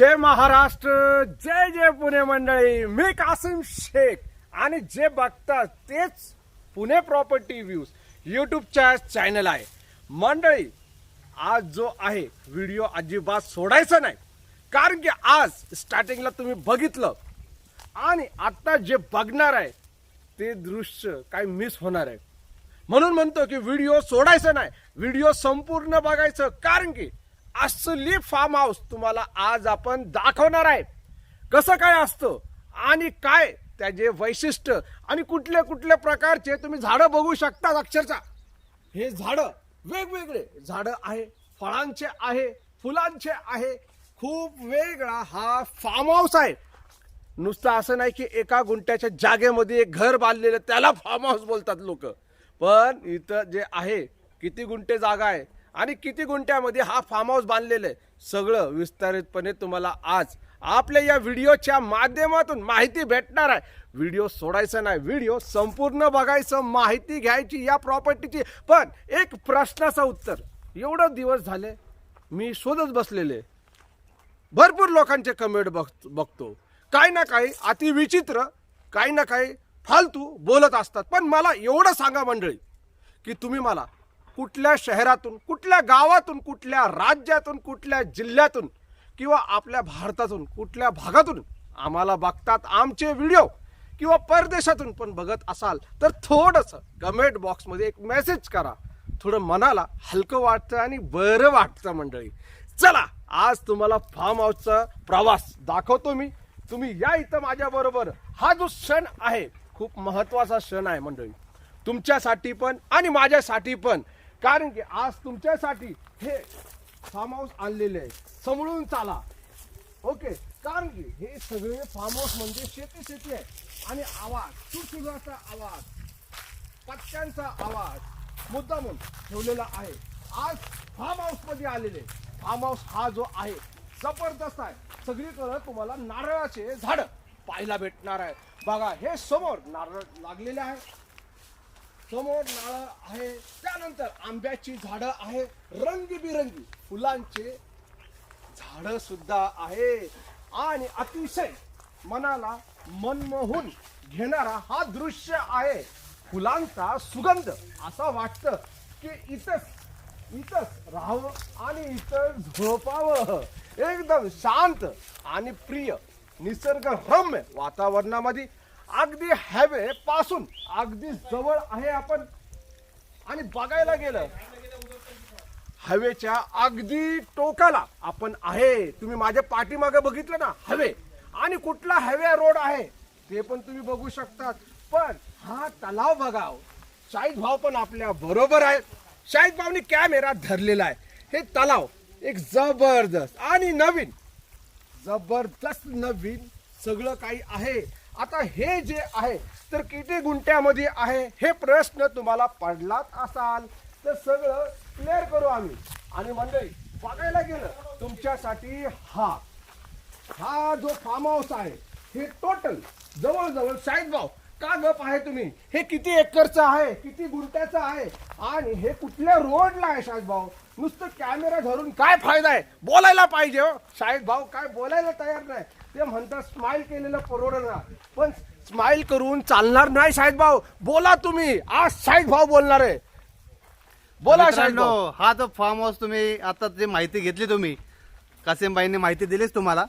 जय महाराष्ट्र जय जय पुणे मंडळी. मी कासिम शेख आणि जे बघतात तेच पुणे प्रॉपर्टी व्ह्यूज युट्यूबच्या चॅनल आहे. मंडळी आज जो आहे व्हिडिओ अजिबात सोडायचा नाही. कारण की आज स्टार्टिंगला तुम्ही बघितलं. आणि आत्ता जे बघणार आहे ते दृश्य काय मिस होणार आहे. म्हणून म्हणतो की व्हिडिओ सोडायचं नाही. व्हिडिओ संपूर्ण बघायचं. कारण की असली फार्म हाऊस तुम्हाला आज आपण दाखवणार आहे. कसं काय असतं? आणि काय त्याचे वैशिष्ट्य? आणि कुठल्या कुठल्या प्रकारचे तुम्ही झाडं बघू शकता अक्षरशः. हे झाडं वेगवेगळे. झाडं आहे फळांचे आहे फुलांचे आहे. खूप वेगळा हा फार्म हाऊस आहे. नुसतं असं नाही की एका गुंट्याच्या जागेमध्ये एक घर बांधलेलं त्याला फार्म हाऊस बोलतात लोक. पण इथं जे आहे किती गुंठे जागा आहे? आणि किती गुंठ्यामध्ये हा फार्म हाऊस बांधलेलं आहे? सगळं विस्तारितपणे तुम्हाला आज आपल्या या व्हिडिओच्या माध्यमातून माहिती भेटणार आहे. व्हिडिओ सोडायचा नाही व्हिडिओ संपूर्ण बघायचं माहिती घ्यायची या प्रॉपर्टीची पण एक प्रश्नाचं उत्तर एवढं दिवस झाले मी शोधत बसलेले. भरपूर लोकांचे कमेंट बघ बघतो. काही ना काही अतिविचित्र काही ना काही फालतू बोलत असतात. पण मला एवढं सांगा मंडळी की तुम्ही मला कुठल्या शहरातून कुठल्या गावातून कुठल्या राज्यातून कुठल्या जिल्ह्यातून किंवा आपल्या भारतातून कुठल्या भागातून आम्हाला बघतात आमचे व्हिडिओ किंवा परदेशातून पण बघत असाल तर थोडंसं कमेंट बॉक्समध्ये एक मेसेज करा. थोडं मनाला हलकं वाटतं आणि बरं वाटतं मंडळी. चला आज तुम्हाला फार्म हाऊसचा प्रवास दाखवतो मी. तुम्ही या इथं माझ्याबरोबर हा जो क्षण आहे खूप महत्त्वाचा क्षण आहे मंडळी. तुमच्यासाठी पण आणि माझ्यासाठी पण. कारण की आज तुमच्यासाठी हे फार्म हाऊस आणलेले आहे. समळून चाला. ओके कारण की हे सगळे फार्म हाऊस म्हणजे शेती शेती आहे. आणि आवाज सुसुराचा आवाज पक्ष्यांचा आवाज मुद्दा म्हणून ठेवलेला आहे. आज फार्म हाऊसमध्ये आलेले फार्म हाऊस हा जो आहे जबरदस्त आहे. सगळीकडं तुम्हाला नारळाचे झाडं पाहायला भेटणार आहे. बघा हे समोर नारळ लागलेले आहे. समोर नारळ आहे. त्यानंतर आंब्याची झाडं आहे. रंगीबिरंगी फुलांचे झाडं सुद्धा आहे. आणि अतिशय मनाला मनमोहून घेणारा हा दृश्य आहे. फुलांचा सुगंध. असा वाटतं की इथंच इथंच राहावं आणि इथं झोपावं. एकदम शांत आणि प्रिय निसर्गरम्य वातावरणामध्ये अगदी हायवे पासून. अगदी जवळ आहे आपण. आणि बघायला गेलं हवेच्या अगदी टोकाला आपण आहे. तुम्ही माझ्या पाठीमागे बघितलं ना हवे. आणि कुठला हवे रोड आहे ते पण तुम्ही बघू शकतात. पण हा तलाव बघाव. शाहीद भाव पण आपल्या बरोबर आहे शाहीद भावनी कॅमेरा धरलेला आहे. हे तलाव एक जबरदस्त आणि नवीन. जबरदस्त नवीन सगळं काही आहे. आता हे जे आहे तर किती गुंट्यामध्ये आहे हे प्रश्न तुम्हाला पडलाच असाल तर सगळं क्लिअर करू आम्ही. आणि मंडळी बघायला गेलं तुमच्यासाठी हा हा जो फार्म हाऊस आहे हे टोटल जवळजवळ शाहीद भाऊ का गप आहे तुम्ही? हे किती एकरचं आहे किती गुंट्याचं आहे आणि हे कुठल्या रोडला आहे शाहीद भाऊ नुसतं कॅमेरा धरून काय फायदा आहे? बोलायला पाहिजे हो. शाहीद भाऊ काय बोलायला तयार नाही. ते म्हणतात स्माइल केलेलं परवडणार पण स्माइल करून चालणार नाही शाहीद भाऊ बोला तुम्ही. आज शाहीद भाऊ बोलणार आहे. बोला शाहीद मित्रांनो भाऊ हा जो फार्म हाऊस तुम्ही आता जे माहिती घेतली तुम्ही कासिमबाईंनी माहिती दिलीच तुम्हाला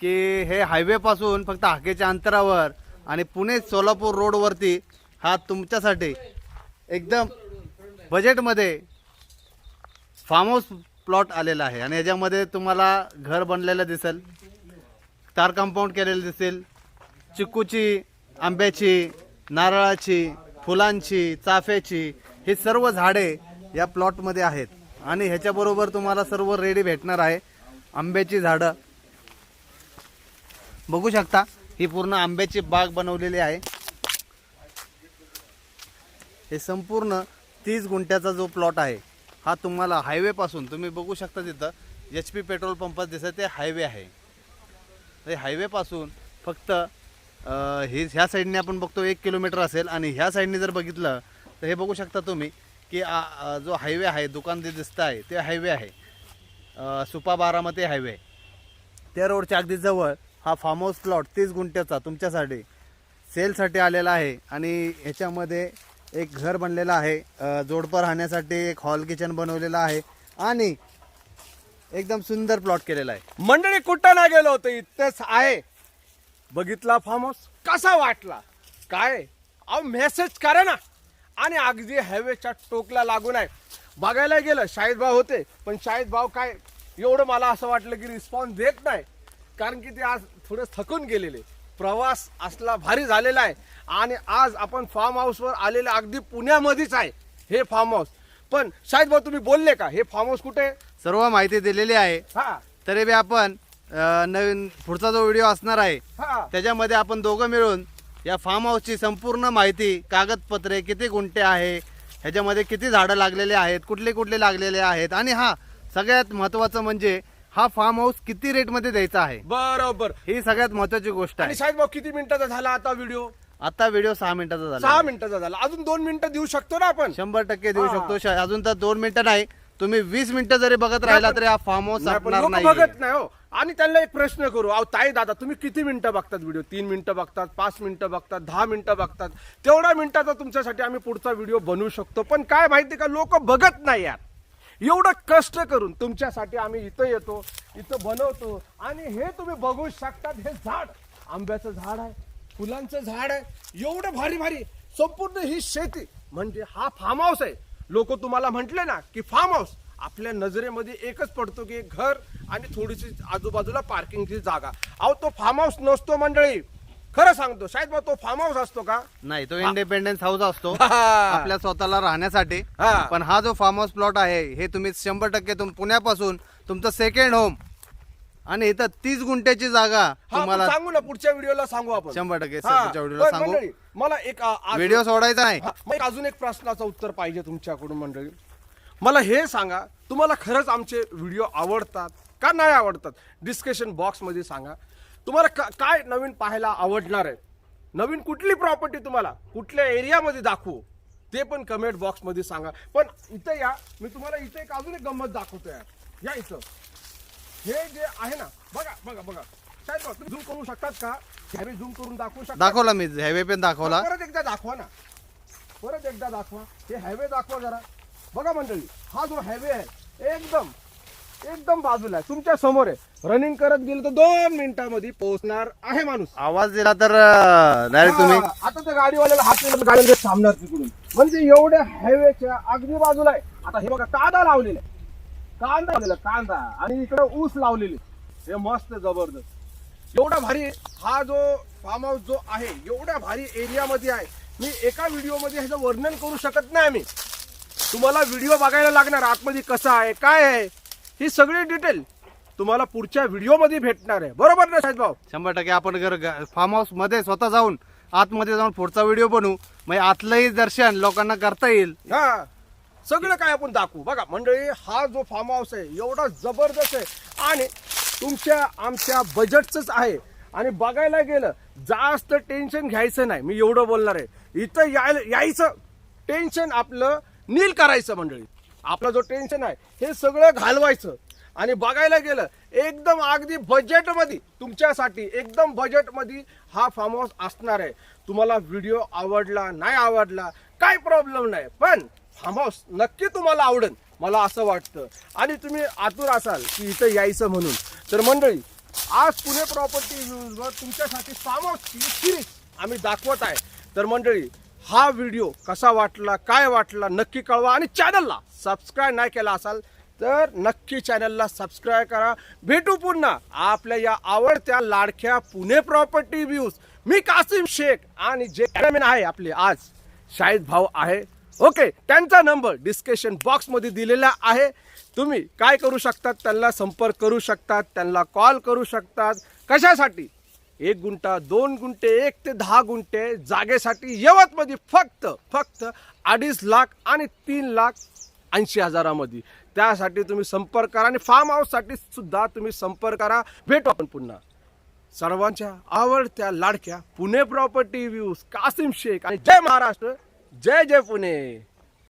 की हे हायवे पासून फक्त हाकेच्या अंतरावर आणि पुणे सोलापूर रोडवरती हा तुमच्यासाठी एकदम बजेटमध्ये फार्म हाऊस प्लॉट आलेला आहे. आणि याच्यामध्ये तुम्हाला घर बनलेलं दिसेल. तार कंपाऊंड केलेले दिसेल. चिकूची आंब्याची नारळाची फुलांची चाफ्याची ही सर्व झाडे या प्लॉटमध्ये आहेत. आणि ह्याच्याबरोबर तुम्हाला सर्व रेडी भेटणार आहे आंब्याची झाडं. बघू शकता ही पूर्ण आंब्याची बाग बनवलेली आहे. हे संपूर्ण तीस गुंठ्याचा जो प्लॉट आहे हा तुम्हाला हायवेपासून तुम्ही बघू शकता तिथं एच पी पेट्रोल पंपात दिसत ते हायवे आहे. म्हणजे हे हायवेपासून फक्त हे ह्या साईडने आपण बघतो एक किलोमीटर असेल आणि ह्या साईडने जर बघितलं तर हे बघू शकता तुम्ही की आ, आ, जो हायवे आहे दुकान जे दिसतं आहे ते हायवे आहे. सुपा बारामती हायवे त्या रोडच्या अगदी जवळ हा फार्म हाऊस प्लॉट तीस गुंठ्याचा तुमच्यासाठी सेलसाठी आलेला आहे आणि ह्याच्यामध्ये एक घर बनलेलं आहे. जोडपं राहण्यासाठी एक हॉल किचन बनवलेलं आहे. आणि एकदम सुंदर प्लॉट केलेला आहे. मंडळी कुठं ना गेलो होतो? इथंच आहे. बघितला फार्म हाऊस कसा वाटला? काय? अहो मेसेज करा ना. आणि अगदी हायवेच्या टोकला लागून आहे. बघायला गेलं शाहिद भाऊ होते. पण शाहिद भाऊ काय एवढं मला असं वाटलं की रिस्पॉन्स देत नाही. कारण की ते आज थोडं थकून गेलेले. प्रवास असला भारी झालेला आहे. आणि आज आपण फार्म हाऊसवर आलेले अगदी पुण्यामध्येच आहे. हे फार्म हाऊस पण शाहिद भाऊ तुम्ही बोलले का? हे फार्म हाऊस कुठे आहे? सर्व माहिती दिलेली आहे. हा. तरी बी आपण अ, नवीन पुढचा जो व्हिडिओ असणार आहे हा. त्याच्यामध्ये आपण दोघं मिळून या फार्म हाऊसची संपूर्ण माहिती कागदपत्रे किती गुंठे आहे ह्याच्यामध्ये किती झाडं लागलेले आहेत कुठले कुठले लागलेले आहेत आणि हा सगळ्यात महत्त्वाचं म्हणजे हा फार्म हाऊस किती रेटमध्ये द्यायचा आहे. बरोबर. ही सगळ्यात महत्त्वाची गोष्ट आणि आहे शाहिद भाऊ किती मिनिटाचा झाला आता व्हिडिओ आता व्हिडिओ सहा मिनिटाचा सहा झाला मिनिटाचा झाला. अजून दोन मिनिटं देऊ शकतो ना आपण? शंभर टक्के देऊ हा. शकतो. श- अजून तर दोन मिनिटं नाही. तुम्ही वीस मिनिटं जरी बघत राहिला तरी हा फार्म हाऊस नाही, पण संपणार लोकं नाही बघत नाही हो. आणि त्यांना एक प्रश्न करू. अहो ताई दादा तुम्ही किती मिनिटं बघतात व्हिडिओ तीन मिनिटं बघतात पाच मिनिटं बघतात दहा मिनिटं बघतात. तेवढ्या मिनिटाचा तुमच्यासाठी आम्ही पुढचा व्हिडिओ बनवू शकतो. पण काय माहिती का लोक बघत नाही यार. एवढं कष्ट करून तुमच्यासाठी आम्ही इथं येतो इथं बनवतो. आणि हे तुम्ही बघू शकतात हे झाड. आंब्याचं झाड आहे फुलांचं झाड आहे. एवढं भारी भारी संपूर्ण ही शेती. म्हणजे हा फार्म हाऊस आहे. लोक तुम्हाला म्हटले ना की फार्म हाऊस आपल्या नजरेमध्ये एकच पडतो की एक घर आणि थोडीशी आजूबाजूला पार्किंगची जागा. अहो तो फार्म हाऊस नसतो मंडळी. खरं सांगतो शायद मग तो फार्म हाऊस असतो का? नाही तो इंडिपेंडन्स हाऊस असतो. आपल्या स्वतःला राहण्यासाठी. हा. पण हा जो फार्म हाऊस प्लॉट आहे हे तुम्ही शंभर टक्के तुम पुण्यापासून तुमचं सेकंड होम आणि इथं तीस गुंठ्याची जागा हा तुम्हाला सांगू ना पुढच्या व्हिडिओला सांगू आपण. शंभर टक्के हा, पुढच्या व्हिडिओला पण सांगू. मंडळी, मला एक आ- व्हिडिओ सोडायचा नाही. हा, मग एक अजून एक प्रश्नाचं उत्तर पाहिजे तुमच्याकडून मंडळी. मला हे सांगा तुम्हाला खरंच आमचे व्हिडिओ आवडतात का नाही आवडतात? डिस्कशन बॉक्समध्ये सांगा. तुम्हाला का- काय नवीन पाहायला आवडणार आहे? नवीन कुठली प्रॉपर्टी तुम्हाला? कुठल्या एरियामध्ये दाखवू? ते पण कमेंट बॉक्समध्ये सांगा. पण इथं या मी तुम्हाला इथं एक अजून एक गंमत दाखवतो यार या इथं. हे जे आहे ना बघा बघा बघा. साहेब झूम करू शकतात का? ह्यावे झूम करून दाखवू शकतात दाखवला मी हायवे पेन दाखवला. परत एकदा दाखवा ना. परत एकदा दाखवा. हे हायवे दाखवा जरा. बघा मंडळी हा जो हायवे आहे एकदम एकदम बाजूला आहे. तुमच्यासमोर आहे. रनिंग करत गेलं तर दोन मिनिटांमध्ये पोहोचणार आहे माणूस. आवाज दिला तर डायरेक्ट तुम्ही. हा, आता त्या गाडीवाल्याला हात गाडी थांबणार तिकडून. म्हणजे एवढ्या हायवेच्या अगदी बाजूला आहे. आता हे बघा कांदा लावलेला आहे. कांदा लावलेला कांदा. आणि इकडे ऊस लावलेले. हे मस्त जबरदस्त. एवढा भारी हा जो फार्म हाऊस जो आहे एवढ्या भारी एरियामध्ये आहे. मी एका व्हिडिओमध्ये ह्याचं वर्णन करू शकत नाही मी तुम्हाला व्हिडिओ बघायला लागणार आतमध्ये कसं आहे काय आहे ही सगळी डिटेल तुम्हाला पुढच्या व्हिडिओमध्ये भेटणार आहे. बरोबर ना साहेब भाऊ? शंभर टक्के आपण घर फार्म हाऊसमध्ये स्वतः जाऊन आतमध्ये जाऊन पुढचा व्हिडिओ बनवू. म्हणजे आतलंही दर्शन लोकांना करता येईल. हा. सगळं काय आपण दाखवू. बघा मंडळी हा जो फार्म हाऊस आहे एवढा जबरदस्त आहे. आणि तुमच्या आमच्या बजेटचंच आहे. आणि बघायला गेलं जास्त टेन्शन घ्यायचं नाही. मी एवढं बोलणार आहे. इथं यायला यायचं टेन्शन आपलं नील करायचं मंडळी. आपलं जो टेन्शन आहे हे सगळं घालवायचं. आणि बघायला गेलं एकदम अगदी बजेटमध्ये तुमच्यासाठी एकदम बजेटमध्ये हा फार्म हाऊस असणार आहे. तुम्हाला व्हिडिओ आवडला नाही आवडला काय प्रॉब्लेम नाही. पण फार्म हाऊस नक्की तुम्हाला आवडेल. मला असं वाटतं. आणि तुम्ही आतुर असाल की इथं यायचं म्हणून. तर मंडळी आज पुणे प्रॉपर्टी न्यूजवर तुमच्यासाठी फार्म हाऊसची सिरीज आम्ही दाखवत आहे. तर मंडळी हा व्हिडिओ कसा वाटला काय वाटला नक्की कळवा आणि चॅनलला सबस्क्राईब नाही केला असाल तर नक्की चॅनलला सबस्क्राईब करा. भेटू पुन्हा आपल्या या आवडत्या लाडक्या पुणे प्रॉपर्टी व्ह्यूज मी कासिम शेख आणि जे कॅमेरामॅन आहे आपले आज शाहिद भाऊ आहे. ओके त्यांचा नंबर डिस्कशन बॉक्समध्ये दिलेला आहे. तुम्ही काय करू शकतात? त्यांना संपर्क करू शकतात त्यांना कॉल करू शकतात. कशासाठी? एक गुंठा दोन गुंठे एक ते दहा गुंठे जागेसाठी यवतमध्ये फक्त फक्त अडीच लाख आणि तीन लाख ऐंशी हजारामध्ये. त्यासाठी तुम्ही संपर्क करा आणि फार्म हाऊससाठी सुद्धा तुम्ही संपर्क करा. भेटू आपण पुन्हा. सर्वांच्या आवडत्या लाडक्या पुणे प्रॉपर्टी व्ह्यूज कासिम शेख आणि जय महाराष्ट्र. जय जय पुणे